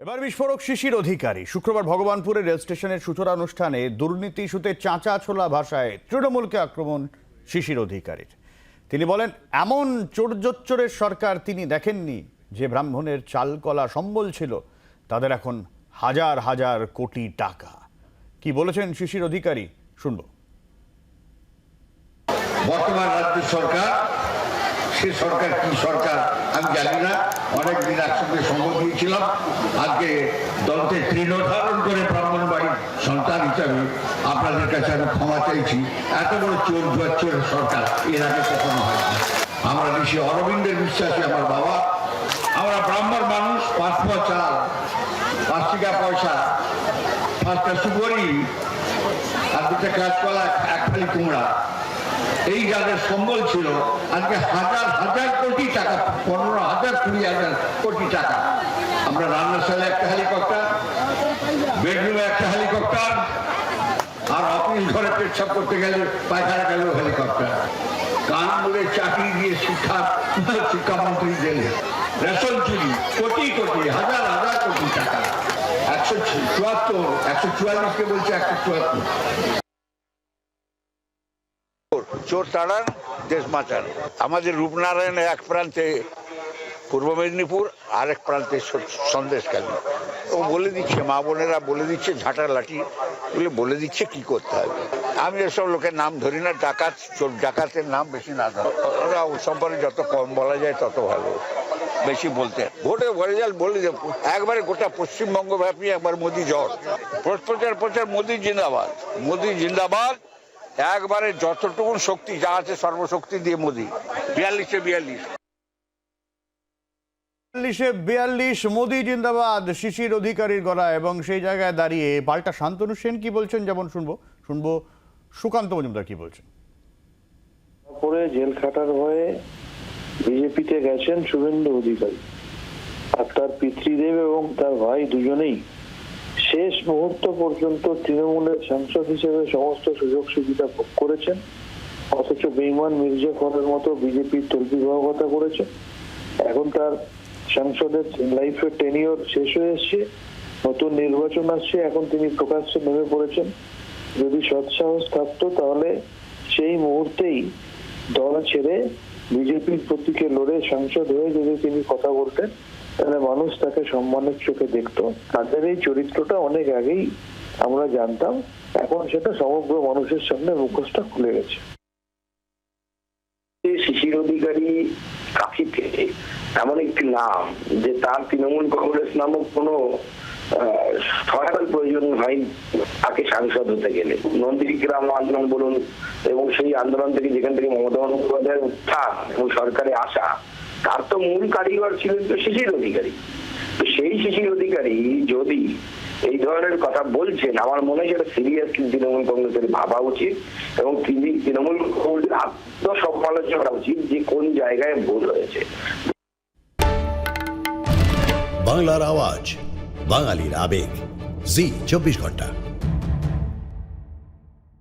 এবার বিস্ফোরক শিশির অধিকারী। শুক্রবার ভগবানপুরের রেল স্টেশনের সূচনা অনুষ্ঠানে দুর্নীতি ইস্যুতে চাঁচা ছোলা ভাষায় তৃণমূলকে আক্রমণ শিশির অধিকারীর। তিনি বলেন, এমন চোরজোচ্চরের সরকার তিনি দেখেননি। যে ব্রাহ্মণের চালকলা সম্বল ছিল, তাদের এখন হাজার হাজার কোটি টাকা। কি বলেছেন শিশির অধিকারী? শুনব। বর্তমান রাজ্য সরকার, সে সরকার কি সরকার, আমি জানি না। অনেক দিন একসঙ্গে সঙ্গ দিয়েছিলাম। আজকে দলকে তৃণধারণ করে ব্রাহ্মণ বাড়ির সন্তান হিসাবে আপনাদের কাছে আমি ক্ষমা চাইছি। এত বড় চোর জোয়াচ্চোর সরকার এর আগে কখনো হয় আমরা ঋষি অরবিন্দের বিশ্বাসী, আমার বাবা। আমরা ব্রাহ্মণ মানুষ, পাঁচ চাল পাঁচ টাকা পয়সা, পাঁচটা সুগরি আর দুটা কাঁচকলা, এক ফালি কুমড়া। এই যাদের সম্বল ছিল, আজকে হাজার হাজার কোটি টাকা পনেরো হাজার কুড়ি হাজার কোটি টাকা আমরা রান্নাশালে একটা হেলিকপ্টার বেডরুমে একটা হেলিকপ্টার, আর অফিস ঘরে পেচ্ছাপ করতে গেলে পায়খানা গেল হেলিকপ্টার। কানপুরে চাকরি দিয়ে শিক্ষা শিক্ষামন্ত্রী গেলে রেশন চুরি, কোটি কোটি, হাজার হাজার কোটি টাকা। একশো চুয়াত্তর, একশো চুয়াল্লিশকে বলছে একশো চুয়াত্তর। চোর তাড়ান দেশ বাঁচান। আমাদের রূপনারায়ণ এক প্রান্তে পূর্ব মেদিনীপুর, আরেক প্রান্তে সন্দেশকালী ও বলে দিচ্ছে, মা বোনেরা বলে দিচ্ছে, ঝাঁটা লাঠি বলে বলে দিচ্ছে, কি করতে হবে? আমি এসব লোকের নাম ধরি না, ডাকাত ডাকাতের নাম বেশি না ধর। ওরা ও সম্পর্কে যত কম বলা যায়, তত ভালো। বেশি বলতে। ভোটে যাল বলে যে একবারে গোটা পশ্চিমবঙ্গ ব্যাপী একবার মোদি জ্বর। প্রচার প্রচার, মোদি জিন্দাবাদ। মোদি জিন্দাবাদ। একবারে যতটুকু শক্তি যা আছে, সর্বশক্তি দিয়ে মোদি। বিয়াল্লিশে বিয়াল্লিশ। বিয়াল্লিশে বিয়াল্লিশ, মোদি জিন্দাবাদ, শিশির অধিকারীর গলা এবং সেই জায়গায় দাঁড়িয়ে পাল্টা শান্তনু সেন কি বলছেন যেমন শুনব শুনব সুকান্ত মজুমদার কি বলছেন? করে জেল খাটার হয়ে বিজেপিতে গেছেন শুভেন্দু অধিকারী। আর তার পিতৃদেব এবং তার ভাই দুজনেই শেষ মুহূর্ত পর্যন্ত তৃণমূলের সাংসদ হিসেবে সমস্ত সুযোগ সুবিধা ভোগ করেছেন। অথচ বেইমান মির্জা খরের মতো বিজেপির তল্পিবাহকতা করেছে। এখন তার সাংসদের লাইফের টেনিওর শেষ হয়ে এসছে, নতুন নির্বাচন আসছে, এখন তিনি প্রকাশ্যে নেমে পড়েছেন। যদি সৎসাহস থাকতো তাহলে সেই মুহূর্তেই দল ছেড়ে বিজেপির প্রতীকে লড়ে সাংসদ হয়ে যদি তিনি কথা বলতেন, তাহলে মানুষ তাকে সম্মানের চোখে দেখতো। তাদের এই চরিত্রটা অনেক আগেই আমরা জানতাম, এখন সেটা সমগ্র মানুষের সামনে মুখোশটা খুলে গেছে। অধিকারী কাকি এমন একটি নাম যে তার তৃণমূল কংগ্রেস নামক কোনো সহায়তার প্রয়োজন হয় তাকে সাংসদ হতে গেলে। নন্দীগ্রাম আন্দোলন বলুন এবং সেই আন্দোলন থেকে যেখান থেকে মমতা বন্দ্যোপাধ্যায়ের উত্থান এবং সরকারে আসা, তার তো মূল কারিগর ছিলেন তো শিশির অধিকারী। তো সেই শিশির অধিকারী যদি এই ধরনের কথা বলছেন, আমার মনে হয় সেটা সিরিয়াসলি তৃণমূল কংগ্রেসের ভাবা উচিত এবং তিনি তৃণমূল কংগ্রেসের আত্মসমালোচনা করা উচিত যে কোন জায়গায় ভুল হয়েছে। বাংলার আওয়াজ, বাঙালির আবেগ। জি, চব্বিশ ঘণ্টা।